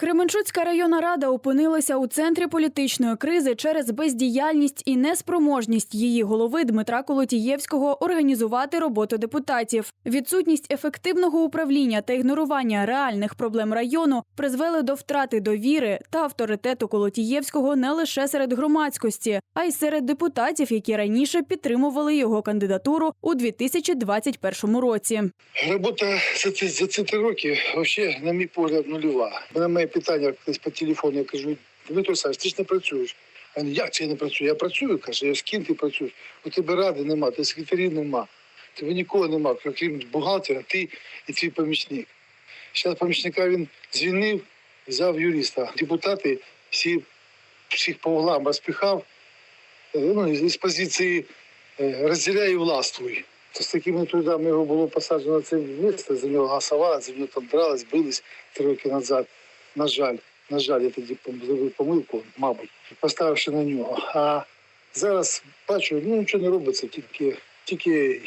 Кременчуцька районна рада опинилася у центрі політичної кризи через бездіяльність і неспроможність її голови Дмитра Колотієвського організувати роботу депутатів. Відсутність ефективного управління та ігнорування реальних проблем району призвели до втрати довіри та авторитету Колотієвського не лише серед громадськості, а й серед депутатів, які раніше підтримували його кандидатуру у 2021 році. Робота за ці, за ці три роки взагалі, на мій погляд, нульова. На моє питання десь по телефону, я кажу, Дмитро Саш, ти ж не працюєш. А він, як це я не працюю? Я працюю, каже, я з ким ти працюєш? У тебе ради нема, ти секретарів нема. Тебе нікого нема, крім бухгалтера, ти і твій помічник. Зараз помічника він звільнив, взяв юриста. Депутати всі, всіх по углам розпихав, е, ну, з позиції е, розділяй і властвуй. То з такими трудами його було посаджено це місце, за нього голосували, за нього там дрались, бились три роки назад. На жаль, на жаль, я тоді зробив помилку, мабуть, поставивши на нього. А зараз бачу, ну нічого не робиться, тільки, тільки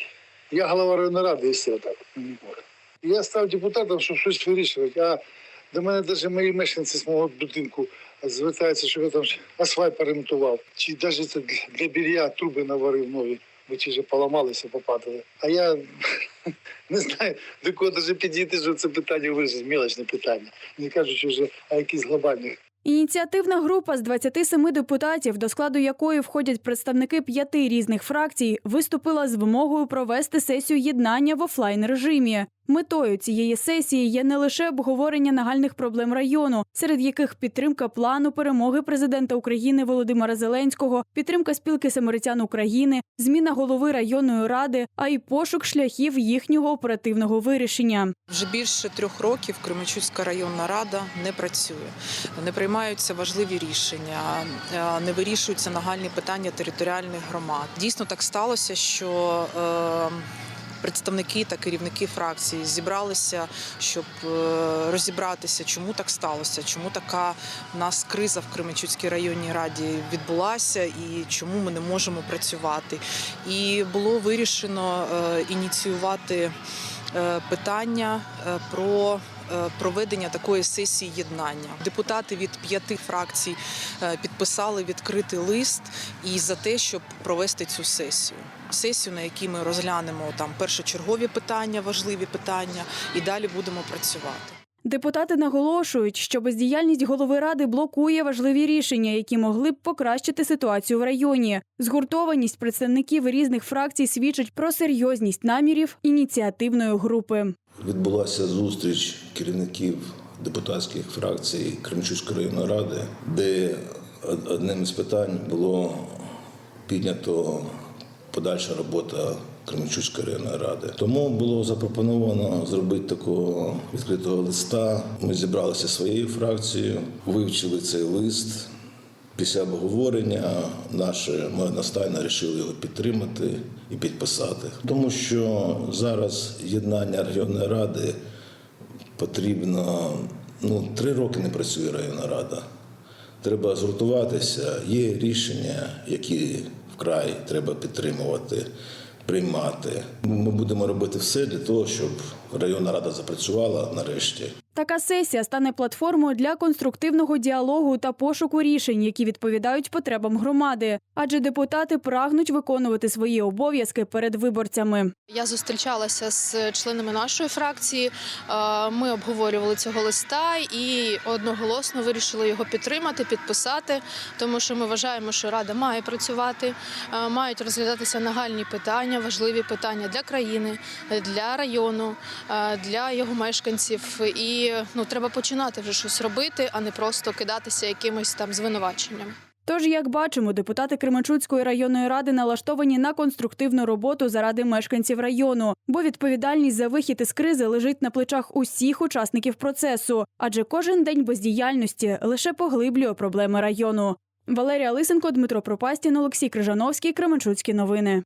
я голова районної ради і все так. можу. Я став депутатом, щоб щось вирішувати. А до мене навіть мої мешканці з мого будинку звертаються, щоб я там асфальт поремонтував. Чи навіть це для білья труби наварив нові, бо вже поламалися, попадали. А я не знаю, до кого навіть підійти, що це питання вижить, мілочне питання. Не кажучи вже а якісь глобальні. Ініціативна група з 27 депутатів, до складу якої входять представники п'яти різних фракцій, виступила з вимогою провести сесію єднання в офлайн режимі. Метою цієї сесії є не лише обговорення нагальних проблем району, серед яких підтримка плану перемоги президента України Володимира Зеленського, підтримка спілки самаритян України, зміна голови районної ради, а й пошук шляхів їхнього оперативного вирішення. Вже більше трьох років Кременчуцька районна рада не працює, не приймаються важливі рішення, е, не вирішуються нагальні питання територіальних громад. Дійсно так сталося, що е, Представники та керівники фракції зібралися, щоб е, розібратися, чому так сталося, чому така в нас криза в Кременчуцькій районній раді відбулася і чому ми не можемо працювати. І було вирішено е, ініціювати е, питання про проведення такої сесії єднання. Депутати від п'яти фракцій е, підписали відкритий лист і за те, щоб провести цю сесію. Сесію, на якій ми розглянемо там першочергові питання, важливі питання, і далі будемо працювати. Депутати наголошують, що бездіяльність голови ради блокує важливі рішення, які могли б покращити ситуацію в районі. Згуртованість представників різних фракцій свідчить про серйозність намірів ініціативної групи. Відбулася зустріч керівників депутатських фракцій Кремчуцької районної ради, де одним із питань було піднято подальша робота Кременчуцької районної ради. Тому було запропоновано зробити такого відкритого листа. Ми зібралися своєю фракцією, вивчили цей лист. Після обговорення наше ми одностайно вирішили його підтримати і підписати. Тому що зараз єднання районної ради потрібно. Ну, три роки не працює районна рада. Треба згуртуватися. Є рішення, які вкрай треба підтримувати, приймати. Ми будемо робити все для того, щоб районна рада запрацювала нарешті. Така сесія стане платформою для конструктивного діалогу та пошуку рішень, які відповідають потребам громади, адже депутати прагнуть виконувати свої обов'язки перед виборцями. Я зустрічалася з членами нашої фракції. е, Ми обговорювали цього листа і одноголосно вирішили його підтримати, підписати, тому що ми вважаємо, що рада має працювати, е, мають розглядатися нагальні питання, важливі питання для країни, для району, для його мешканців. І ну треба починати вже щось робити, а не просто кидатися якимось там звинуваченням. Тож, як бачимо, депутати Кременчуцької районної ради налаштовані на конструктивну роботу заради мешканців району, бо відповідальність за вихід із кризи лежить на плечах усіх учасників процесу, адже кожен день бездіяльності лише поглиблює проблеми району. Валерія Лисенко, Дмитро Пропастін, Олексій Крижановський, Кременчуцькі новини.